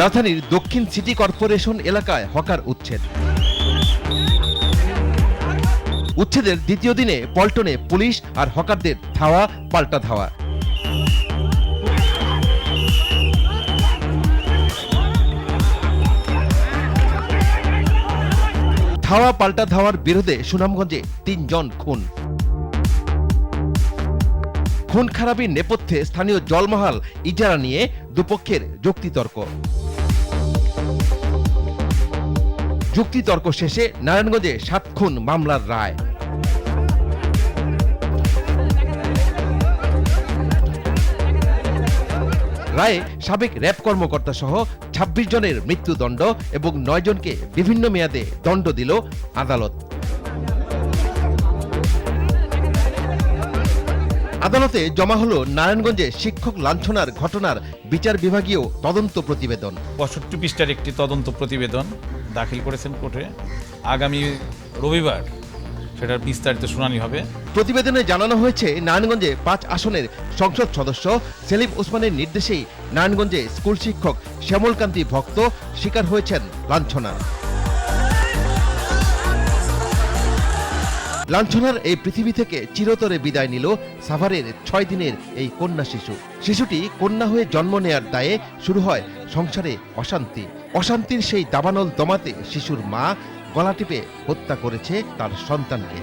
রাজধানীর দক্ষিণ city corporation এলাকায় হকার উচ্ছেদ। উচ্ছেদের দ্বিতীয় দিনে পল্টনে পুলিশ আর হকারদের ধাওয়া, পাল্টা ধাওয়া। ধাওয়া, পাল্টা ধাওয়ার বিরুদ্ধে সুনামগঞ্জে তিনজন খুন। খুন খারাপির নেপথ্যে স্থানীয় জলমহাল ইজারা নিয়ে দুপক্ষের যুক্তিতর্ক। যুক্তিতর্ক শেষে নারায়ণগঞ্জে সাত খুন মামলার রায়। রায়ে সাবেক র্যাব কর্মকর্তা সহ ২৬ জনের মৃত্যুদণ্ড এবং নয় জনকে বিভিন্ন মেয়াদে দণ্ড দিল আদালত। আদালতে জমা হলো নারায়ণগঞ্জে শিক্ষক লাঞ্ছনার ঘটনার বিচার বিভাগীয় তদন্ত প্রতিবেদন। পঁয়ষট্টি পৃষ্ঠার একটি তদন্ত প্রতিবেদন দাখিল করেছেন কোর্টে। আগামী রবিবার সেটার বিস্তারিত শুনানি হবে। প্রতিবেদনে জানানো হয়েছে নারায়ণগঞ্জে পাঁচ আসনের সংসদ সদস্য সেলিম ওসমানের নির্দেশেই নারায়ণগঞ্জে স্কুল শিক্ষক শ্যামলকান্তি ভক্ত শিকার হয়েছেন লাঞ্ছনার। লাঞ্ছনার এই পৃথিবী থেকে চিরতরে বিদায় নিল সাভারের ছয় দিনের এই কন্যা শিশু। শিশুটি কন্যা হয়ে জন্ম নেয়ার দায়ে শুরু হয় সংসারে অশান্তি। অশান্তির সেই দাবানল দমাতে শিশুর মা গলা টিপে হত্যা করেছে তার সন্তানকে।